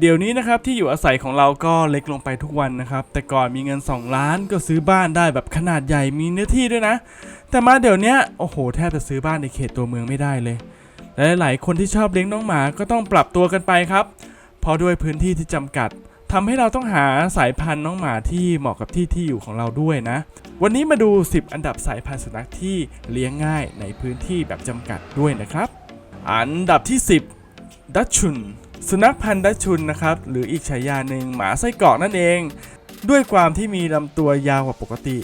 เดี๋ยวนี้นะครับที่อยู่อาศัยของเราก็เล็กลงไปทุกวันนะครับ แต่ก่อนมีเงิน 2 ล้านก็ซื้อบ้านได้แบบขนาดใหญ่มีเนื้อที่ด้วยนะ แต่มาเดี๋ยวนี้โอ้โหแทบจะซื้อบ้านในเขตตัวเมืองไม่ได้เลยและหลายคนที่ชอบเลี้ยงน้องหมาก็ต้องปรับตัวกันไปครับ เพราะด้วยพื้นที่ที่จำกัดทำให้เราต้องหาสายพันธุ์น้องหมาที่เหมาะกับที่ที่อยู่ของเราด้วยนะ วันนี้มาดู 10 อันดับสายพันธุ์สุนัขที่เลี้ยงง่ายในพื้นที่แบบจำกัดด้วยนะครับ อันดับที่ 10ดัชชุน สุนัขพันธุ์ดัชชุนนะครับ หรืออีกฉายาหนึ่งหมาไส้กรอกนั่นเอง ด้วยความที่มีลำตัวยาวกว่าปกติ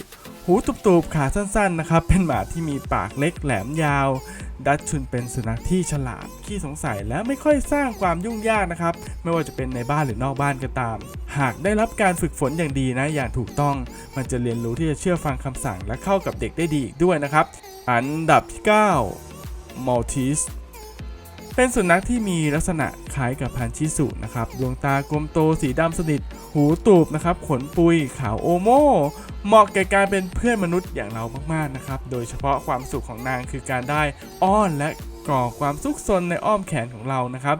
หูตุบๆขาสั้นๆนะครับ เป็นหมาที่มีปากเล็กแหลมยาว ดัชชุนเป็นสุนัขที่ฉลาดขี้สงสัยและไม่ค่อยสร้างความยุ่งยากนะครับ ไม่ว่าจะเป็นในบ้านหรือนอกบ้านก็ตาม หากได้รับการฝึกฝนอย่างดีนะอย่างถูกต้อง มันจะเรียนรู้ที่จะเชื่อฟังคำสั่งและเข้ากับเด็กได้ดีอีกด้วยนะครับ อันดับที่ 9 Maltese เป็นสุนัขที่มีลักษณะคล้ายกับพันธุ์ชิสุนะครับ ดวงตากลมโตสีดำสนิท หูตูบนะครับ ขนปุยขาวโอโมเหมาะแก่การเป็นเพื่อนมนุษย์อย่างเรามากๆนะครับ โดยเฉพาะความสุขของนางคือการได้อ้อนและก่อความซุกซนในอ้อมแขนของเรานะครับ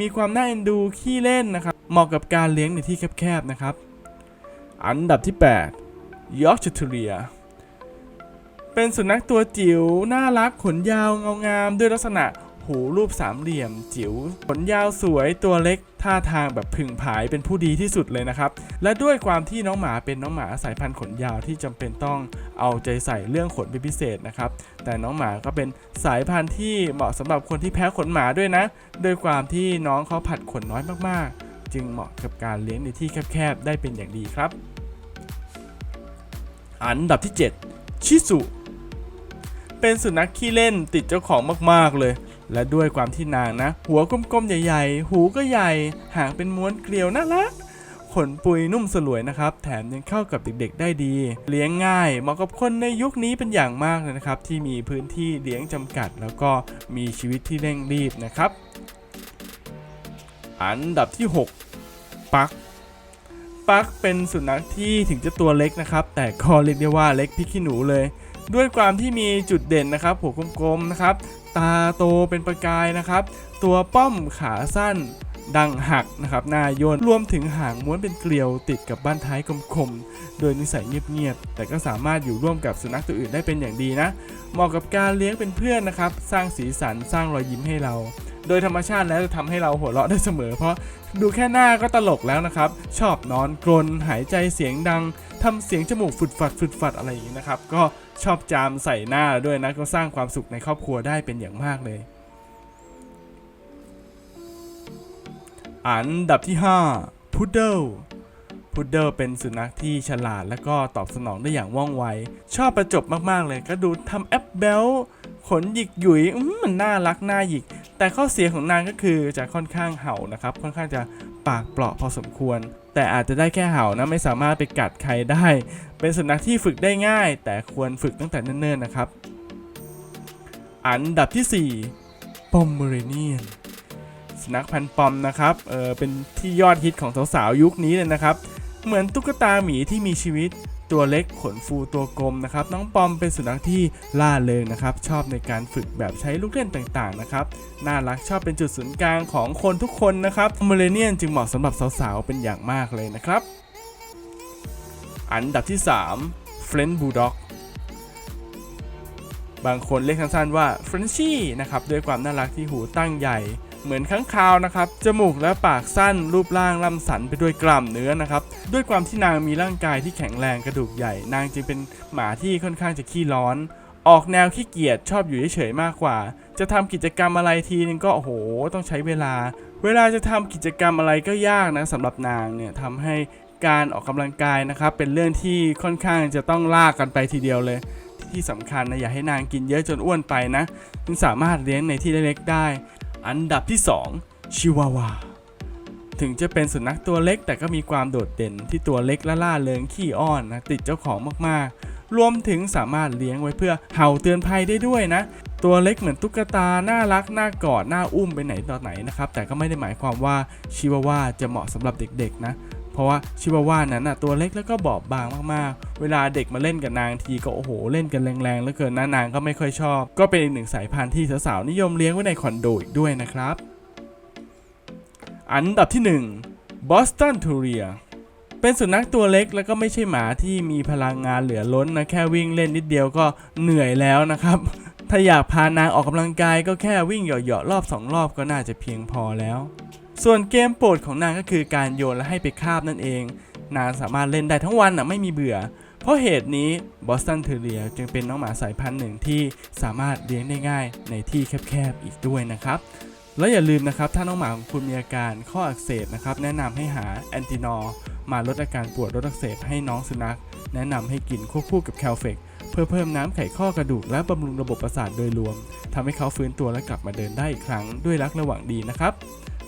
มีความน่าเอ็นดูขี้เล่นนะครับ เหมาะกับการเลี้ยงในที่แคบๆนะครับ อันดับที่8 Yorkshire Terrier เป็นสุนัขตัวจิ๋วน่ารักขนยาวเงางามด้วยลักษณะ หูรูปสามเหลี่ยม จิ๋วขนยาวสวยตัวเล็กท่าทางแบบผึ่งผายเป็นผู้ดีที่สุดเลยนะครับ และด้วยความที่น้องหมาเป็นน้องหมาสายพันธุ์ขนยาวที่จำเป็นต้องเอาใจใส่เรื่องขนเป็นพิเศษนะครับ แต่น้องหมาก็เป็นสายพันธุ์ที่เหมาะสำหรับคนที่แพ้ขนหมาด้วยนะด้วยความที่น้องเขาผัดขนน้อยมากๆ จึงเหมาะกับการเลี้ยงในที่แคบๆได้เป็นอย่างดีครับ อันดับที่ 7 ชิสุ เป็นสุนัขขี้เล่นติดเจ้าของมากๆเลย และด้วยความที่นางนะ หัวกลมๆ ใหญ่ๆ หูก็ใหญ่ หางเป็นม้วนเกลียวน่ารักขนปุยนุ่มสลวยนะครับ แถมยังเข้ากับเด็กๆได้ดี เลี้ยงง่าย เหมาะกับคนในยุคนี้เป็นอย่างมากเลยนะครับ ที่มีพื้นที่เลี้ยงจำกัด แล้วก็มีชีวิตที่เร่งรีบนะครับ อันดับที่ 6 ปัก ปักเป็นสุนัขที่ถึงจะตัวเล็กนะครับ แต่ก็เรียกได้ว่าเล็กพิกขี้หนูเลย ด้วยความที่มีจุดเด่นนะครับหัวกลมๆนะครับ ตาโตเป็นประกายนะครับ ตัวป้อมขาสั้นดังหักนะครับหน้าโยนรวมถึงหางม้วนเป็นเกลียวติดกับบ้านท้ายคมๆ โดยนิสัยเงียบๆ แต่ก็สามารถอยู่ร่วมกับสุนัขตัวอื่นได้เป็นอย่างดีนะ เหมาะกับการเลี้ยงเป็นเพื่อนนะครับ สร้างสีสันสร้างรอยยิ้มให้เรา โดยธรรมชาติแล้วจะทำให้เราหัวเราะได้เสมอ เพราะดูแค่หน้าก็ตลกแล้วนะครับ ชอบนอนกรนหายใจเสียงดังทำเสียงจมูกฝุดฝัดฝุดฝัดอะไรอย่างนี้นะครับ ก็ชอบจามใส่หน้าด้วยนะก็สร้างความสุขในครอบครัวได้เป็นอย่างมากเลย อันดับที่5พุดเดิลพุดเดิลเป็นสุนัขที่ฉลาดและก็ตอบสนองได้อย่างว่องไว ชอบประจบมากๆเลย ก็ดูทำแอปเบลขนหยิกหยุยมมันน่ารักน่าหยิก แต่ข้อเสียของนางก็คือจะค่อนข้างเห่านะครับ ค่อนข้างจะปากเปราะพอสมควร แต่อาจจะได้แค่เห่านะไม่สามารถไปกัดใครได้ เป็นสุนัขที่ฝึกได้ง่าย แต่ควรฝึกตั้งแต่เนิ่นๆนะครับ อันดับที่4ปอมเมเรเนียนสุนัขพันธุ์ปอมนะครับเออเป็นที่ยอดฮิตของสาวๆยุคนี้เลยนะครับ เหมือนตุ๊กตาหมีที่มีชีวิต ตัวเล็กขนฟูตัวกลมนะครับน้องปอมเป็นสุนัขที่ล่าเริงนะครับชอบในการฝึกแบบใช้ลูกเล่นต่างๆนะครับน่ารักชอบเป็นจุดศูนย์กลางของคนทุกคนนะครับเมเลเนียนจึงเหมาะสำหรับสาวๆเป็นอย่างมากเลยนะครับ อันดับที่3 f r e n c h Bulldog บางคนเรียกสั้นๆว่า f r e n c h i นะครับด้วยความน่ารักที่หูตั้งใหญ่ เหมือนข้างคาวนะครับ จมูกและปากสั้นรูปร่างลำสันไปด้วยกล้ามเนื้อนะครับ ด้วยความที่นางมีร่างกายที่แข็งแรงกระดูกใหญ่ นางจึงเป็นหมาที่ค่อนข้างจะขี้ร้อน ออกแนวขี้เกียจชอบอยู่เฉยๆมากกว่า จะทำกิจกรรมอะไรทีนึงก็โอ้โห ต้องใช้เวลา เวลาจะทำกิจกรรมอะไรก็ยากนะสำหรับนางเนี่ยทำให้การออกกำลังกายนะครับ เป็นเรื่องที่ค่อนข้างจะต้องลากกันไปทีเดียวเลยที่สำคัญนะอย่าให้นางกินเยอะจนอ้วนไปนะจึงสามารถเลี้ยงในที่เล็กๆได้ อันดับที่ 2 ชิวาวา ถึงจะเป็นสุนัขตัวเล็กแต่ก็มีความโดดเด่นที่ตัวเล็กและล่าเริงขี้อ้อนนะติดเจ้าของมากๆ รวมถึงสามารถเลี้ยงไว้เพื่อเห่าเตือนภัยได้ด้วยนะ ตัวเล็กเหมือนตุ๊กตา น่ารัก น่ากอด น่าอุ้มไปไหนต่อไหนนะครับ แต่ก็ไม่ได้หมายความว่าชิวาวาจะเหมาะสำหรับเด็กๆนะ เพราะว่าชิวาว่านั้นน่ะตัวเล็กแล้วก็บอบบางมากๆ เวลาเด็กมาเล่นกับนางทีก็โอ้โหเล่นกันแรงๆแล้วเกินนะนางก็ไม่ค่อยชอบ ก็เป็นอีกหนึ่งสายพันธุ์ที่สาวๆนิยมเลี้ยงไว้ในคอนโดอีกด้วยนะครับ อันดับที่บอสตันทูเรียเป็นสุนัขตัวเล็กแล้วก็ไม่ใช่หมาที่มีพลังงานเหลือล้นนะแค่วิ่งเล่นนิดเดียวก็เหนื่อยแล้วนะครับ ถ้าอยากพานางออกกำลังกายก็แค่วิ่งเหยาะๆรอบสองรอบก็น่าจะเพียงพอแล้ว ส่วนเกมโปรดของนางก็คือการโยนและให้ไปคาบนั่นเอง นางสามารถเล่นได้ทั้งวันอะไม่มีเบื่อ เพราะเหตุนี้บอสตันเทเรียจึงเป็นน้องหมาสายพันธุ์หนึ่งที่สามารถเลี้ยงได้ง่ายในที่แคบๆอีกด้วยนะครับแล้วอย่าลืมนะครับถ้าน้องหมาของคุณมีอาการข้ออักเสบนะครับแนะนำให้หาแอนตินอลมาลดอาการปวดลดอักเสบให้น้องสุนัข แนะนำให้กินควบคู่กับแคลเฟกเพื่อเพิ่มน้ำไขข้อกระดูกและบำรุงระบบประสาทโดยรวมทำให้เขาฟื้นตัวและกลับมาเดินได้อีกครั้งด้วยรักระหว่างดีนะครับ